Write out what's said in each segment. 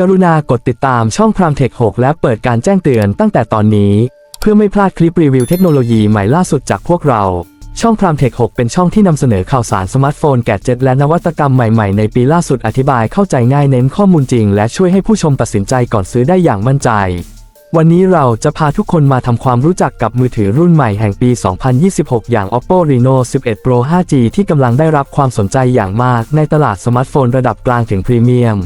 กรุณากดติดตามช่องพรามเทค6และเปิดการแจ้งเตือนตั้งแต่ตอนนี้ เพื่อไม่พลาดคลิปรีวิวเทคโนโลยีใหม่ล่าสุดจากพวกเรา ช่องพรามเทค6เป็นช่องที่นำเสนอข่าวสารสมาร์ทโฟนแกดเจ็ตและนวัตกรรมใหม่ๆ ในปีล่าสุดอธิบายเข้าใจง่ายเน้นข้อมูลจริง และช่วยให้ผู้ชมตัดสินใจก่อนซื้อได้อย่างมั่นใจ วันนี้เราจะพาทุกคนมาทำความรู้จักกับมือถือรุ่นใหม่แห่งปี 2026 อย่าง Oppo Reno 11 Pro 5G ที่กำลังได้รับความสนใจอย่างมากในตลาดสมาร์ทโฟนระดับกลางถึงพรีเมียม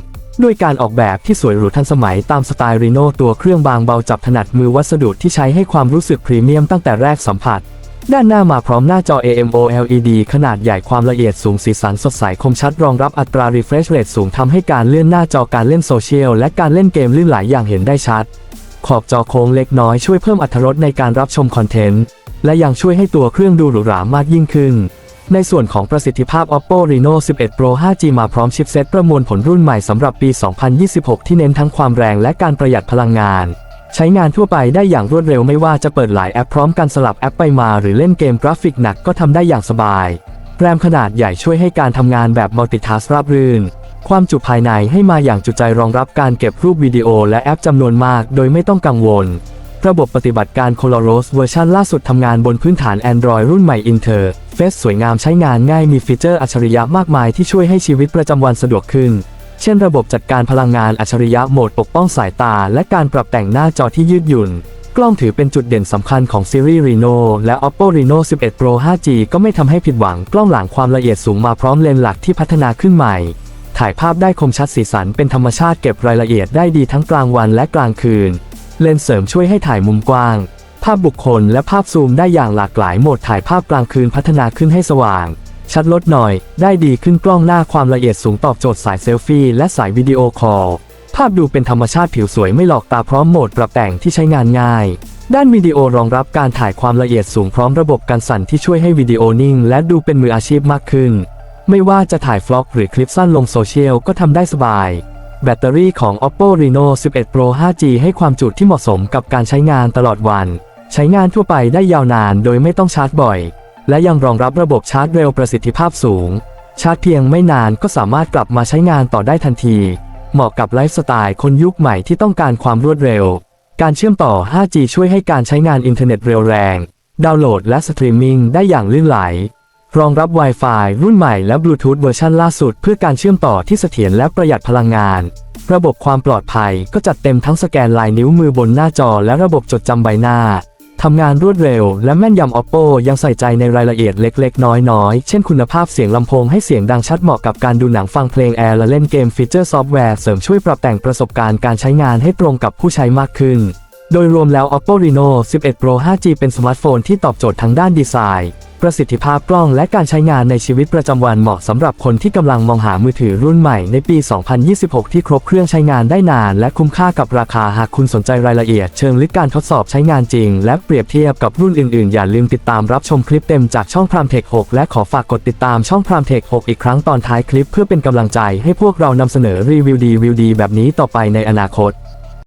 ด้วยการออกแบบที่สวยหรูทันสมัยตามสไตล์ Reno ตัวเครื่องบางเบาจับถนัดมือวัสดุที่ใช้ให้ความรู้สึกพรีเมียมตั้งแต่แรกสัมผัส ด้านหน้ามาพร้อมหน้าจอ AMOLED ขนาดใหญ่ความละเอียดสูงสีสันสดใสคมชัดรองรับอัตรา refresh rate สูงทำให้การเลื่อนหน้าจอการเล่นโซเชียลและการเล่นเกมลื่นไหลอย่างเห็นได้ชัด ขอบจอโค้งเล็กน้อยช่วยเพิ่มอรรถรสในการรับชมคอนเทนต์และยังช่วยให้ตัวเครื่องดูหรูหรามากยิ่งขึ้น ในส่วนของประสิทธิภาพ Oppo Reno 11 Pro 5G มาพร้อมชิปเซ็ตประมวลผลรุ่นใหม่สำหรับปี 2026 ที่เน้นทั้งความแรงและการประหยัดพลังงาน ใช้งานทั่วไปได้อย่างรวดเร็วไม่ว่าจะเปิดหลายแอปพร้อมกันสลับแอปไปมาหรือเล่นเกมกราฟิกหนักก็ทำได้อย่างสบาย แรมขนาดใหญ่ช่วยให้การทำงานแบบมัลติทัสราบรื่น ความจุภายในให้มาอย่างจุใจรองรับการเก็บรูปวิดีโอและแอปจำนวนมาก โดยไม่ต้องกังวล ระบบปฏิบัติการ Coloros เวอร์ชันล่าสุดทำงานบนพื้นฐาน Android รุ่นใหม่ Inter Face สวยงามใช้งานง่ายมีฟีเจอร์อัจฉริยะมากมายที่ช่วยให้ชีวิตประจำวันสะดวกขึ้น เช่นระบบจัดการพลังงานอัจฉริยะโหมดปกป้องสายตา และการปรับแต่งหน้าจอที่ยืดหยุ่น กล้องถือเป็นจุดเด่นสำคัญของซีรีส์ Reno และ Oppo Reno 11 Pro 5G ก็ไม่ทำให้ผิดหวังกล้องหลังความละเอียดสูงมาพร้อมเลนส์หลักที่พัฒนาขึ้นใหม่ถ่ายภาพได้คมชัดสีสันเป็นธรรมชาติเก็บรายละเอียดได้ดีทั้งกลางวันและกลางคืน เลนส์เสริมช่วยให้ถ่ายมุมกว้าง ภาพบุคคลและภาพซูมได้อย่างหลากหลายโหมดถ่ายภาพกลางคืนพัฒนาขึ้นให้สว่าง ชัดลดหน่อย ได้ดีขึ้นกล้องหน้าความละเอียดสูงตอบโจทย์สายเซลฟี่และสายวิดีโอคอลภาพดูเป็นธรรมชาติผิวสวยไม่หลอกตาพร้อมโหมดปรับแต่งที่ใช้งานง่าย ด้านวิดีโอรองรับการถ่ายความละเอียดสูงพร้อมระบบการสั่นที่ช่วยให้วิดีโอนิ่ง และดูเป็นมืออาชีพมากขึ้น ไม่ว่าจะถ่ายฟล็อกหรือคลิปสั้นลงโซเชียลก็ทำได้สบาย แบตเตอรี่ของ Oppo Reno 11 Pro 5G ให้ความจุที่เหมาะสมกับการใช้งานตลอดวัน ใช้งานทั่วไปได้ยาวนานโดยไม่ต้องชาร์จบ่อย และยังรองรับระบบชาร์จเร็วประสิทธิภาพสูง ชาร์จเพียงไม่นานก็สามารถกลับมาใช้งานต่อได้ทันที เหมาะกับไลฟ์สไตล์คนยุคใหม่ที่ต้องการความรวดเร็ว การเชื่อมต่อ 5G ช่วยให้การใช้งานอินเทอร์เน็ตเร็วแรง ดาวน์โหลดและสตรีมมิ่งได้อย่างลื่นไหล รองรับ Wi-Fi รุ่นใหม่และบลูทูธเวอร์ชันล่าสุด เพื่อการเชื่อมต่อที่เสถียรและประหยัดพลังงาน ระบบความปลอดภัยก็จัดเต็มทั้งสแกนลายนิ้วมือบนหน้าจอและระบบจดจำใบหน้า ทำงานรวดเร็วและแม่นยำ Oppo ยังใส่ใจในรายละเอียดเล็กๆ น้อยๆ เช่นคุณภาพเสียงลำโพงให้เสียงดังชัดเหมาะกับการดูหนังฟังเพลงแอร์และเล่นเกมฟีเจอร์ซอฟต์แวร์เสริมช่วยปรับแต่งประสบการณ์การใช้งานให้ตรงกับผู้ใช้มากขึ้น โดยรวมแล้ว Oppo Reno 11 Pro 5G เป็นสมาร์ทโฟนที่ตอบโจทย์ทั้งด้านดีไซน์ ประสิทธิภาพกล้องและการใช้งานในชีวิตประจำวันเหมาะสำหรับคนที่กำลังมองหามือถือรุ่นใหม่ในปี 2026 ที่ครบเครื่องใช้งานได้นาน และคุ้มค่ากับราคาหากคุณสนใจรายละเอียดเชิงลึกการทดสอบใช้งานจริง และเปรียบเทียบกับรุ่นอื่นๆ อย่าลืมติดตามรับชมคลิปเต็มจากช่องพรามเทค 6 และขอฝากกดติดตามช่องพรามเทค 6 อีกครั้งตอนท้ายคลิปเพื่อเป็นกำลังใจให้พวกเรานำเสนอรีวิวดีวิวดีแบบนี้ต่อไปในอนาคต